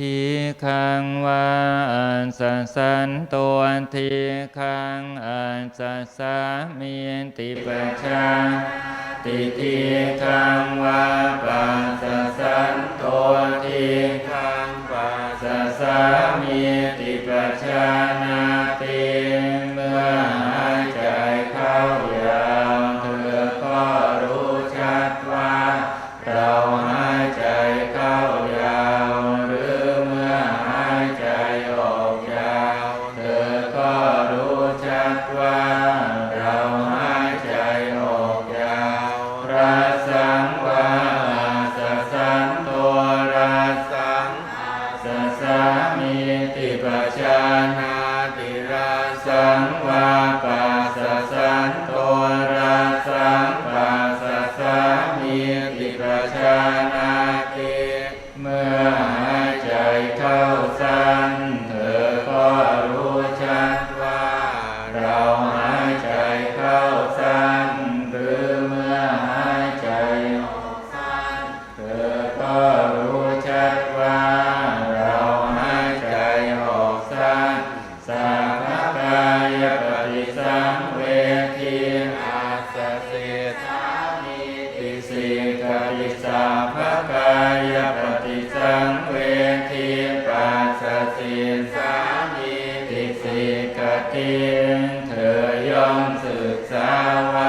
ทีคังวาสัสันตัวทีคังอันสัสามีติปัชาติทีคังวาปัสสสันตัวทีคังปัสสามีติปัชานาติ ติสิกติเธอย่อมศึกษาว่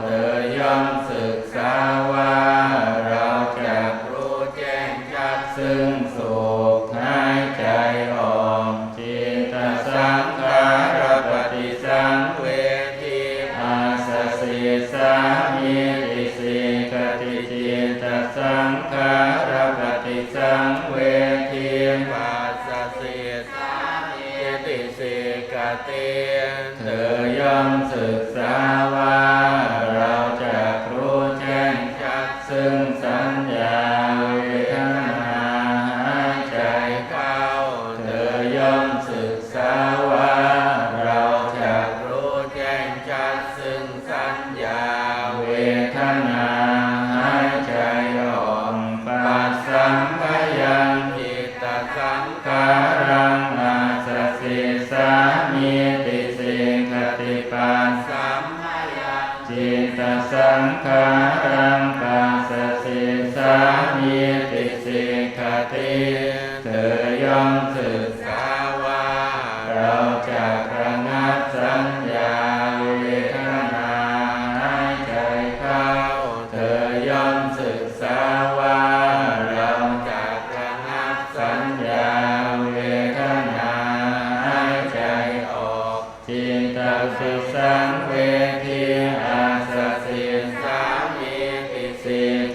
เธอย่อมศึกษาว่า เราจะรู้แจ้งชัดซึ่งสุขหาใจออกจิตสังขารปฏิสังเวทีอาสสิสามีสิกติจิตสังขารปฏิสังเวทีปัสสิสามีสิกติ งศึกษาว่าเราจะรู้แจ้งชัดซึ่งสัญญาเวทนาหายใจเข้าเธอย่อมศึกษาว่าเราจะรู้แจ้งชัดซึ่งสัญญาเวทนา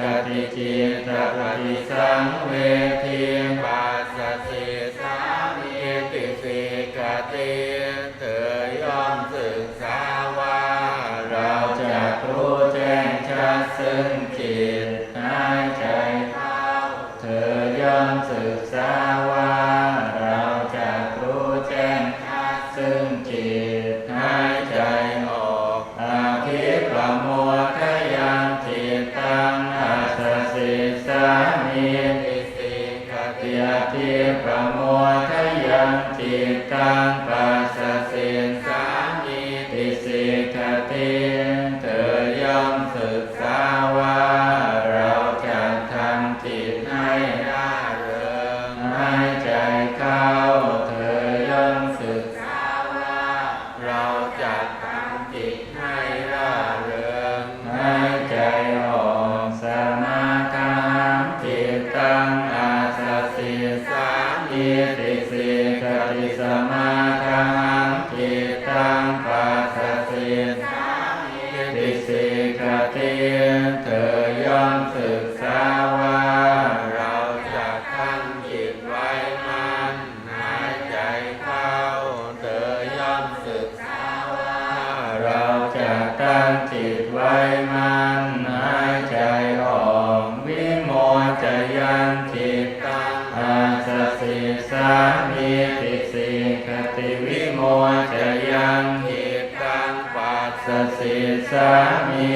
จติจิตปฏิสังเวทีปัสสสิสามิติสิกติเธอยอมศึกษาว่า เราจะรู้แจ้งชัดซึ่งจิตหายใจเข้าเธอยอมศึกษาว่า เราจะรู้แจ้งชัดซึ่งจิต จิตให้ได้ามิติสิกติวิโมจะยังหิตังปัสสิสามี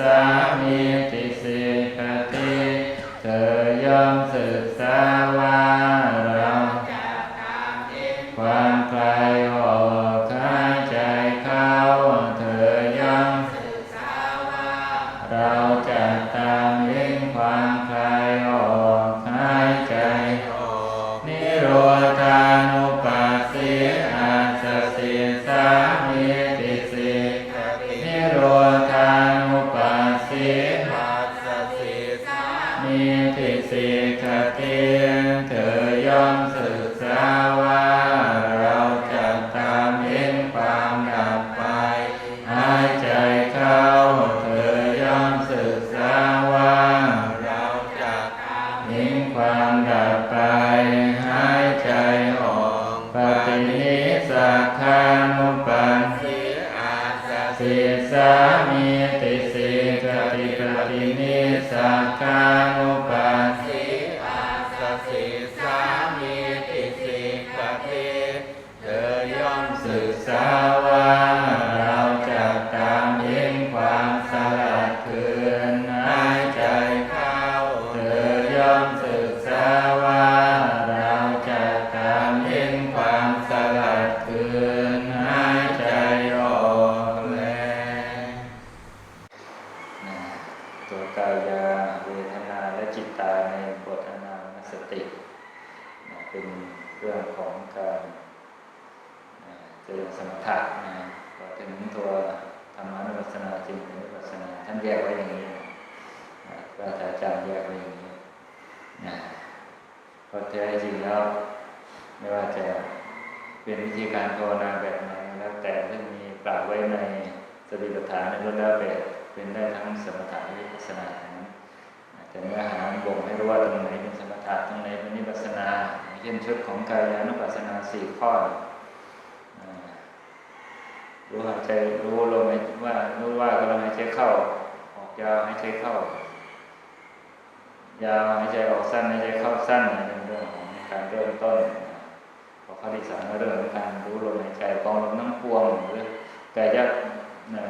สามีติสิกติเธอย่อมสื่อ ศึกษาว่าเราจะตามเห็นความสลัดคืนหายใจเข้าเธอย่อมศึกษาว่าเราจะตามเห็นความสลัดคืนหายใจออกแล้วนะตัวกายาเวทนาและจิตตาในบทอนาสตินะเป็นเรื่องของการ เจริญสมถะนะพอถึงตัวธรรมานุปัสสนาจริงหรือปัสสนาท่านแยกไว้อย่างนี้นะพระอาจารย์แยกไว้อย่างนี้นะพราะแท้จริงแล้วไม่ว่าจะเป็นวิธีการภาวนาแบบไหนแล้วแต่ที่มีกล่าวไว้ในสติปัฏฐานในรุ่นแล้วแบบเป็นได้ทั้งสมถะและวิปัสสนาแต่เนื้อหาบ่งให้รู้ว่าตรงไหนเป็นสมถะตรงไหนเป็นวิปัสสนาเช่นชุดของกายานุปัสสนาสี่ข้อ รู้หายใจรู้ลมหายว่ารู้ว่ากำลังหายใจเข้า ออกยาวหายใจเข้า ยาวหายใจออกสั้นหายใจเข้าสั้นเป็นเรื่องของการเริ่มต้นพอข้อที่สามก็เรื่องของการรู้ลมหายใจกองลมทั้งปวงหรือกายะ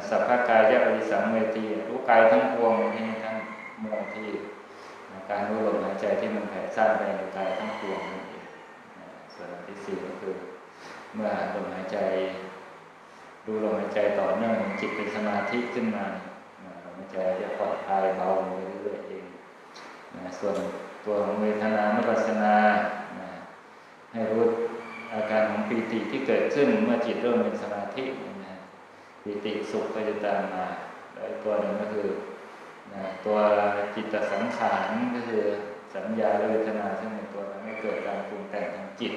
สัพพกายะอริสังเวทีรู้กายทั้งปวงที่ทั้งมวลที่การรู้ลมหายใจที่มันแผ่ซ่านไปในกายทั้งปวงนั่นเองส่วนอันที่สี่ก็คือ เมื่อลมหายใจ ดูลมหายใจต่อเนื่องจิตเป็นสมาธิขึ้นมานะลมหายใจจะผ่อนคลายเบาลงไปเรื่อยๆเองนะส่วนตัวของเวทนานุปัสสนานะให้รู้อาการของปีติที่เกิดขึ้นเมื่อจิตเริ่มเป็นสมาธินะปิติสุขก็จะตามมาแล้วตัวหนึ่งก็คือนะตัวจิตสังขารก็คือสัญญาเวทนาซึ่งเป็นตัวทำให้เกิดการปรุงแต่งทางจิต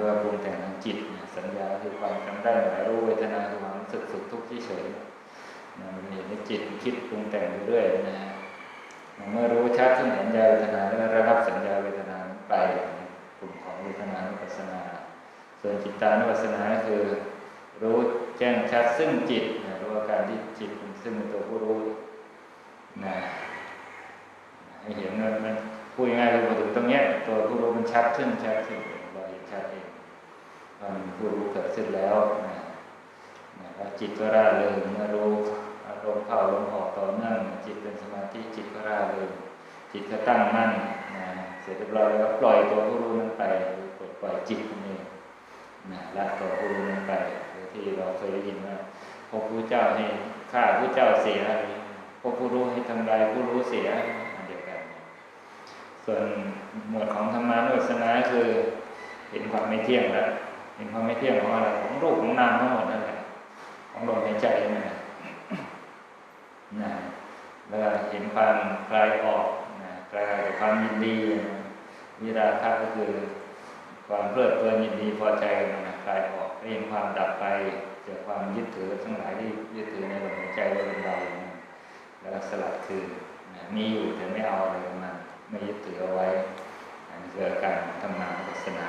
รด้วยปรุงแต่งทางจิตนะสัญญาคือความจำได้หมายรู้เวทนาคือความรู้สึกสุขทุกข์เฉยนะมันเห็นในจิตคิดปรุงแต่งไปเรื่อยนะฮะเมื่อรู้ชัดซึ่งสัญญาเวทนาแล้วระงับสัญญาเวทนาไปกลุ่มของเวทนานุปัสสนา ส่วนจิตตานุปัสสนาคือ รู้แจ้งชัดซึ่งจิตนะรู้อาการที่จิตเป็นซึ่งเป็นตัวผู้รู้นะให้เห็นว่ามันพูดง่ายๆคือพอถึงตรงเนี้ยตัวผู้รู้มันชัดขึ้นชัดขึ้นเราเห็นชัดเองว่า มันผู้รู้เกิดขึ้นแล้วนะนะจิตก็ร่าเริงเมื่อรู้อารมณ์เข้าลมณ์ออกต่อเนื่องจิตเป็นสมาธิจิตก็ร่าเริงจิตก็ตั้งมั่นนะเสร็จเรียบร้อยแล้วปล่อยตัวผู้รู้นั้นไปปลดปล่อยจิตนั่นะละตัวผู้รู้นั้นไปหรือที่เราเคยได้ยินว่าพระพุทธเจ้าให้ฆ่าผู้เจ้าเสียพระผู้รู้ให้ทำลายผู้รู้เสียอันเดียวกัน ส่วนหมวดของธรรมานุสนาคือเห็นความไม่เที่ยงแล้ว ห็นความไม่เที่ยงของอะไรของรูปของนามทั้งหมดนั่นแหละของลมหายใจนั่นแหละนะแล้วเห็นความคลายออกนะคลายจากความยินดีวิราคะก็คือ ความเพลิดเพลินยินดีพอใจมันนะคลายออกเห็นความดับไปจากความยึดถือทั้งหลายที่ยึดถือในลมหายใจว่าเป็นเรานะแล้วก็สลัดคืนนะมีอยู่แต่ไม่เอาอะไรมันไม่ยึดถือเอาไว้อันนี้คือการทำงานศาสนา